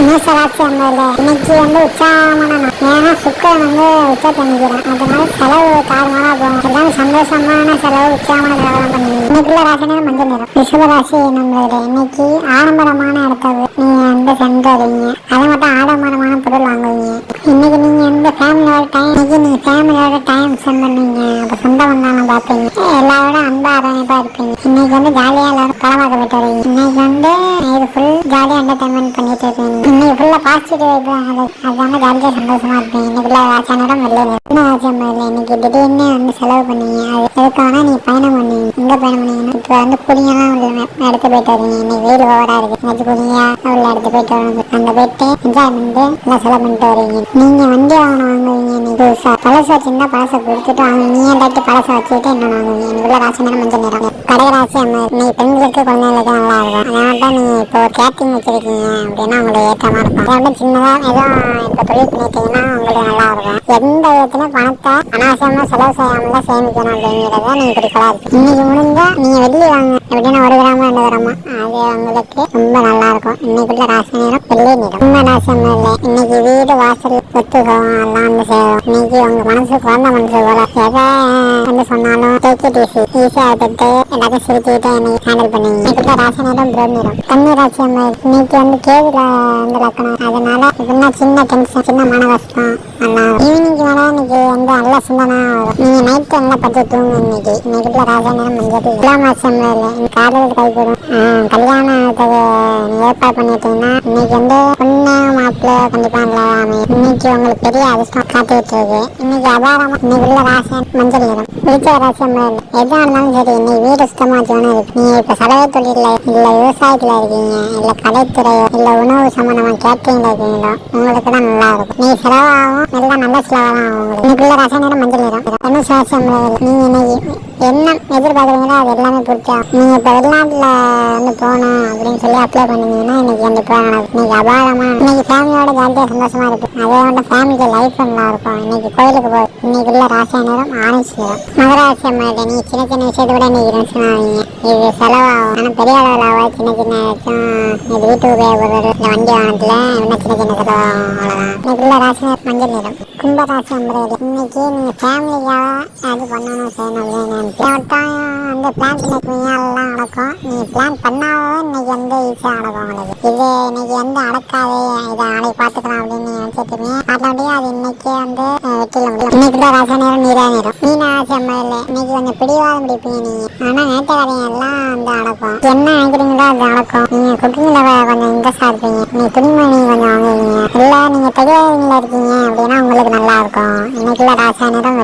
மேசராசி அம்மாவில் இன்னைக்கு வந்து உற்சாகமான நான் ஏன்னா சுக்கரன் வந்து உச்சத்தை நிற்கிறான் அதனால செலவு காரணமாக எல்லாம் சந்தோஷமான செலவு உற்சாகமான செலவு பண்ணி பண்ணுவீங்க. இன்னைக்குள்ள ராசி நேரம் மஞ்சள் நிறம் ரிஷப ராசி நம்மளோட இன்னைக்கு ஆடம்பரமான இடத்த நீங்க வந்து சென்றீங்க அதை மட்டும் ஆடம்பரமான பொருள் வாங்குவீங்க. இன்னைக்கு நீங்க வந்து ஃபேமிலியோட டைம் இன்னைக்கு நீங்க ஃபேமிலியோட டைம் ஸ்பெண்ட் பண்ணுவீங்க. அப்ப சொந்த வந்தாலும் பார்ப்பீங்க எல்லாரோட அன்பா அரவணைப்பா இருப்பீங்க. இன்னைக்கு வந்து ஜாலியா எல்லாரும் படம் பார்க்க போயிட்டு வருவீங்க இன்னைக்கு வந்து இது ஃபுல் ஜாலியா என்டர்டைன்மெண்ட் பண்ணிட்டு இருப்பீங்க இன்னைக்கு ஃபுல்லா பாசிட்டிவ் வைப்பு அது அதான ஜாலியா சந்தோஷமா இருப்பீங்க. இன்னைக்குள்ள ராசியானோட வெளியே என்ன ராசியம் இல்லை இன்னைக்கு திடீர்னு வந்து செலவு பண்ணீங்க? அது எதுக்கு வேணா பயணம் பண்ணீங்க. எங்க பயணம் பண்ணீங்கன்னா இப்போ வந்து புளியெல்லாம் உள்ள எடுத்து போயிட்டு வரீங்க இன்னைக்கு வெயில் ஓவரா இருக்கு. இன்னைக்கு புளியா உள்ள எடுத்து போயிட்டு வரணும். அங்க போயிட்டு என்ஜாய் பண்ணிட்டு எல்லாம் செலவு பண்ணிட்டு வரீங்க. நீங்க வண்டி வாகனம் வாங்குவீங்க இன்னைக்கு புதுசா? பழசு வச்சிருந்தா பழசை கொடுத்துட்டு வாங்குவீங்க நீ ஏதாட்டி பழசை வச்சுட்டு என்ன வாங்குவீங்க? எனக்குள்ள ராசி நேரம். மஞ்சள் நிறம் கடகராசி அம்மா இன்னைக்கு பெண்களுக்கு குழந்தைகளுக்கு நல்லா இருக்கும் அதனால தான் நீங்க இப்போ கேட்டிங் வச்சிருக்கீங்க. அப்படின்னா உங்களுக்கு ஏற்றமா இருக்கும் அதை விட சின்னதா ஏதோ இப்போ தொழில் பண்ணிட்டீங்கன்னா உங்களுக்கு நல்லா இருக்கும். எந்த விதத்துலயும் பணத்தை அனாவசியமா செலவு செய்யாமல சேமிக்கணும் அப்படிங்கிறத நீங்க குறிக்கோளா இருக்கு இன்னைக்கு முடிஞ்சா நீங்க வெள்ளி வாங்க. எப்படின்னா ஒரு கிராமம் ரெண்டு கிராமம். அது உங்களுக்கு ரொம்ப நல்லா இருக்கும். இன்னைக்குள்ள ராசி நேரம் வெள்ளை நேரம். ரொம்ப ராசியம் இல்லை இன்னைக்கு வீடு வாசல் சொத்து எல்லாம் வந்து சேரும். இன்னைக்கு உங்க மனசு குழந்தை மனசு போல. எதை வந்து சொன்னாலும் டேக் இட் ஈஸி ஈஸியா எடுத்துட்டு எல்லாத்தையும் சிரிச்சுக்கிட்டு இன்னைக்கு ஹேண்டில் பண்ணுவீங்க. இன்னைக்குள்ள ராசி நேரம் ப்ரோ நேரம். கன்னி ராசி அம்மா இன்னைக்கு வந்து கேவில வந்து லக்கணம். அதனால இப்படின்னா சின்ன டென்ஷன் சின்ன மன கஷ்டம். நல்லா ஈவினிங் வந்து நல்ல சிந்தனை நீங்க நைட் நல்லா பத்து தூங்க இன்னைக்கு? இன்னைக்குள்ள ராஜா நேரம் மஞ்சள் எல்லாம் மாசம் இல்லை காதல் கைகூடும் கல்யாணத்துக்கு ஏற்பாடு பண்ணிட்டீங்கன்னா இன்னைக்கு வந்து பொண்ணு மாப்பிள்ளையோ கண்டிப்பா நல்லா இன்னைக்கு உங்களுக்கு பெரிய அதிர்ஷ்டம் காத்துக்கிட்டு இருக்கு இன்னைக்கு அபாரமா இன்னைக்குள்ள ராசியம் மஞ்சள் நிறம். பிடிச்ச ராசியம் எதா இருந்தாலும் சரி இன்னைக்கு வீடு சுத்தமா வச்சுக்கணும் இருக்கு. நீங்க இப்ப சலவை தொழில இல்ல விவசாயத்துல இருக்கீங்க இல்ல கலைத்துறையோ இல்ல உணவு சம்பந்தமா கேட்டீங்க இருக்கீங்களோ உங்களுக்கு தான் நல்லா இருக்கும். நீ செலவாகும் நல்லா நல்ல செலவாகும் உங்களுக்கு. இன்னைக்குள்ள ராசி நேரம் மஞ்சள் நிறம். என்ன சுவாசம் நீங்க இன்னைக்கு என்ன எதிர்பார்க்குறீங்களோ அது எல்லாமே பிடிக்கும். நீங்கள் இப்போ வெளிநாட்டில் வந்து போகணும் அப்படின்னு சொல்லி அப்ளை பண்ணீங்கன்னா இன்னைக்கு கண்டிப்பா நடக்கும் இன்னைக்கு அபாரமாக இன்னைக்கு ஃபேமிலியோட ஜாலியாக சந்தோஷமாக இருக்கு அதே வந்து ஃபேமிலிக்கு லைஃப் நல்லா இருக்கும். இன்னைக்கு கோயிலுக்கு போய் இன்னைக்கு உள்ள ராசியா நேரம் ஆரஞ்சு நேரம் மகராசி அம்மா நீ சின்ன சின்ன விஷயத்தை கூட இன்னைக்கு டென்ஷன் ஆவீங்க இது செலவாகும். ஆனால் பெரிய அளவில் ஆகாது சின்ன சின்ன வச்சும் இது வீட்டு உபயோகப்படுறது இந்த வண்டி வாகனத்தில் இன்னும் சின்ன சின்ன செலவாகும் அவ்வளோதான் இன்னைக்கு உள்ள ராசி நேரம் மஞ்சள் நேரம் கும்ப ராசி அம்பரேலி இன்னைக்கு நீங்கள் ஃபேமிலிக்காக அது பண்ணணும் செய்யணும் அப்படின்னு நினைச்சு வந்து பிளான் பண்ணிருக்கீங்க எல்லாம் நடக்கும் நீங்க பிளான் பண்ணாவே இன்னைக்கு வந்து ஈஸியா இது இன்னைக்கு வந்து அடக்காது. இதை நாளைக்கு பாத்துக்கலாம் அப்படின்னு நீங்க நினைச்சிட்டு இருக்கீங்க அது இன்னைக்கே வந்து வெற்றில முடியும். இன்னைக்கு தான் ராசி நேரம் நீரா நேரம். இன்னைக்கு கொஞ்சம் பிடிவாதம் பிடிப்பீங்க எல்லாம் வந்து என்ன நினைக்கிறீங்களோ அது கொஞ்சம் இருப்பீங்க. துணிமணி கொஞ்சம் வாங்குவீங்க. இருக்கீங்க அப்படின்னா உங்களுக்கு நல்லா இருக்கும். இன்னைக்குள்ள நேரம்